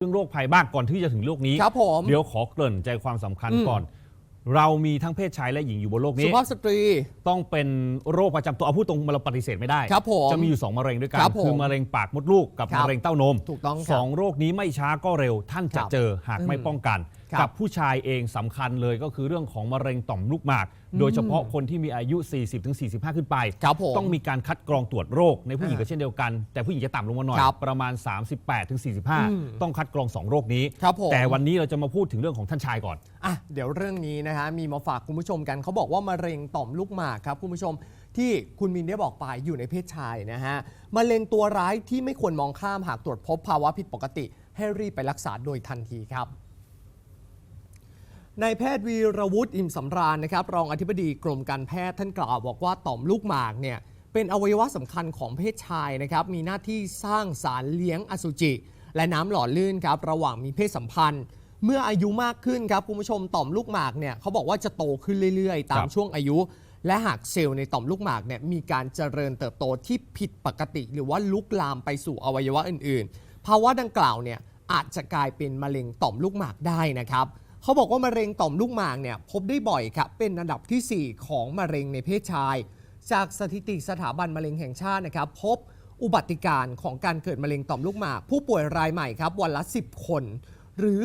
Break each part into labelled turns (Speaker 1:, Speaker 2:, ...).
Speaker 1: เรื่องโรคภัยบ้างก่อนที่จะถึงโรคนี้
Speaker 2: ครับผม
Speaker 1: เดี๋ยวขอเกริ่นใจความสำคัญ
Speaker 2: อืม
Speaker 1: ก่อน เรามีทั้งเพศชายและหญิงอยู่บนโลก
Speaker 2: สุ
Speaker 1: นี้
Speaker 2: ภาพสตรี
Speaker 1: ต้องเป็นโรคประจำตัวเอาพูดตรงเราปฏิเสธไม่ได้
Speaker 2: ครับผม
Speaker 1: จะมีอยู่2มะเร็งด้วยกัน
Speaker 2: ครับผม
Speaker 1: คือมะเร็งปากมดลูกกับ
Speaker 2: ครับ
Speaker 1: มะเร็งเต้านม
Speaker 2: ถูกต้องครับ
Speaker 1: สองโรคนี้ไม่ช้าก็เร็วท่านจะ
Speaker 2: ครับ
Speaker 1: เจอหากไม่
Speaker 2: อืม
Speaker 1: ป้องกัน
Speaker 2: ครับ
Speaker 1: กับผู้ชายเองสำคัญเลยก็คือเรื่องของมะเร็งต่อมลูกหมาก โดยเฉพาะคนที่มีอายุ 40-45 ขึ้นไป
Speaker 2: ครับผม
Speaker 1: ต้องมีการคัดกรองตรวจโรคในผู้หญิงก็
Speaker 2: อ่า
Speaker 1: เช่นเดียวกัน แต่ผู้หญิงจะต่ำลงมาหน่อย
Speaker 2: ครับ
Speaker 1: ประมาณ
Speaker 2: อืม
Speaker 1: 38-45 ต้องคัดกรอง 2 โรคนี้
Speaker 2: ครับผม
Speaker 1: แต่วันนี้เราจะมาพูดถึงเรื่องของท่านชายก่อน
Speaker 2: อะเดี๋ยวเรื่องนี้นะฮะมีมาฝากคุณผู้ชมกันเขาบอกว่ามะเร็งต่อมลูกหมากครับคุณผู้ชมที่คุณมินได้บอกไปอยู่ในเพศชายนะฮะมะเร็งตัวร้ายที่ไม่ควรมองข้ามหากตรวจพบภาวะผิดปกติ ให้รีบไปรักษาโดยทันทีครับ นายแพทย์วีรวุฒิอิมสำราญนะครับ รองอธิบดีกรมการแพทย์ท่านกล่าวบอกว่าต่อมลูกหมากเนี่ยเป็นอวัยวะสำคัญของเพศชายนะครับ มีหน้าที่สร้างสารเลี้ยงอสุจิ และน้ำหล่อลื่นครับระหว่างมีเพศสัมพันธ์ เมื่ออายุมากขึ้นครับคุณผู้ชมต่อมลูกหมากเนี่ยเขาบอกว่าจะโตขึ้นเรื่อยๆ ตาม
Speaker 1: ครับ
Speaker 2: ช่วงอายุ และหากเซลล์ในต่อมลูกหมากเนี่ยมีการเจริญเติบโตที่ผิดปกติ หรือว่าลุกลามไปสู่อวัยวะอื่นๆ ภาวะดังกล่าวเนี่ยอาจจะกลายเป็นมะเร็งต่อมลูกหมากได้นะครับ เขาบอกว่ามะเร็งต่อมลูกหมากเนี่ยพบได้บ่อยครับเป็นอันดับทีสี่ 4 ของมะเร็งในเพศชาย จากสถิติสถาบันมะเร็งแห่งชาตินะครับพบอุบัติการณ์ของการเกิดมะเร็งต่อมลูกหมาก ผู้ป่วยรายใหม่ครับวันละ 10 คน หรือ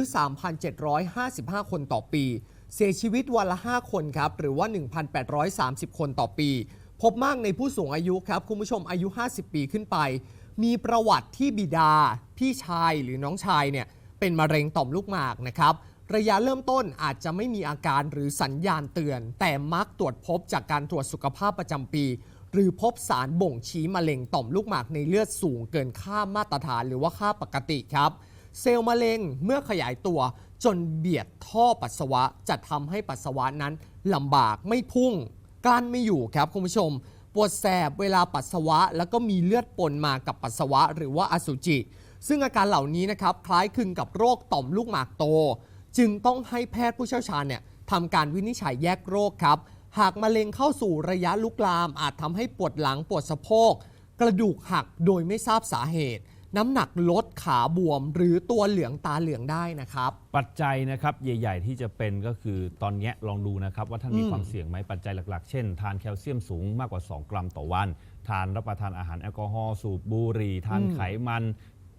Speaker 2: 3,755 คนต่อปี เสียชีวิตวันละ 5 คนครับหรือว่า 1,830 คนต่อปี พบมากในผู้สูงอายุครับคุณผู้ชมอายุ 50 ปีขึ้นไป มีประวัติที่บิดา พี่ชายหรือน้องชายเนี่ยเป็นมะเร็งต่อมลูกหมากนะครับ ระยะเริ่มต้นอาจจะไม่มีอาการหรือสัญญาณเตือน แต่มักตรวจพบจากการตรวจสุขภาพประจำปี หรือพบสารบ่งชี้มะเร็งต่อมลูกหมากในเลือดสูงเกินค่ามาตรฐานหรือว่าค่าปกติครับ เซลล์มะเร็งเมื่อขยายตัวจนเบียดท่อปัสสาวะ จะทำให้ปัสสาวะนั้นลำบากไม่พุ่งกลั้นไม่อยู่ครับคุณผู้ชม ปวดแสบเวลาปัสสาวะ แล้วก็มีเลือดปนมากับปัสสาวะ หรือว่าอสุจิ ซึ่งอาการเหล่านี้นะครับคล้ายคลึงกับโรคต่อมลูกหมากโต จึงต้องให้แพทย์ผู้เชี่ยวชาญเนี่ยทำการวินิจฉัยแยกโรคครับ หากมะเร็งเข้าสู่ระยะลุกลาม อาจทำให้ปวดหลังปวดสะโพก กระดูกหักโดยไม่ทราบสาเหตุ น้ำหนักลดขาบวม หรือตัวเหลืองตาเหลืองได้นะครับ
Speaker 1: ปัจจัยนะครับใหญ่ ๆ ที่จะเป็นก็คือตอนเนี้ยลองดูนะครับ ว่าท่านมี
Speaker 2: อืม
Speaker 1: ความเสี่ยงไหมปัจจัยหลักๆ เช่น ทานแคลเซียมสูงมากกว่า 2 กรัมต่อวัน ทานรับประทานอาหารแอลกอฮอล์สูบบุหรี่ทาน
Speaker 2: อืม
Speaker 1: ไขมัน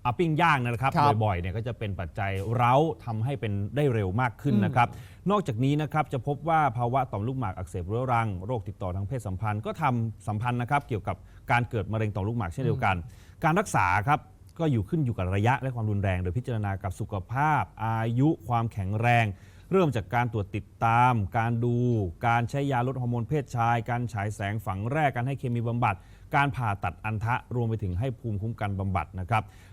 Speaker 1: อาปิ้งย่างนะครับ
Speaker 2: ครับ
Speaker 1: บ่อยๆเนี่ยก็จะเป็นปัจจัยเร้าทำให้เป็นได้เร็วมากขึ้น
Speaker 2: อืม
Speaker 1: นะครับ นอกจากนี้นะครับจะพบว่าภาวะต่อมลูกหมากอักเสบเรื้อรังโรคติดต่อทางเพศสัมพันธ์ก็ทำสัมพันธ์นะครับ เกี่ยวกับการเกิดมะเร็งต่อมลูกหมากเช่นเดียวกัน การรักษาครับก็อยู่ขึ้นอยู่กับระยะและความรุนแรง โดยพิจารณากับสุขภาพ อายุความแข็งแรง เริ่มจากการตรวจติดตาม การดู การใช้ยาลดฮอร์โมนเพศชาย การฉายแสงฝังแรก การให้เคมีบำบัด การผ่าตัดอันทะ รวมไปถึงให้ภูมิคุ้มกันบำบัดนะครับ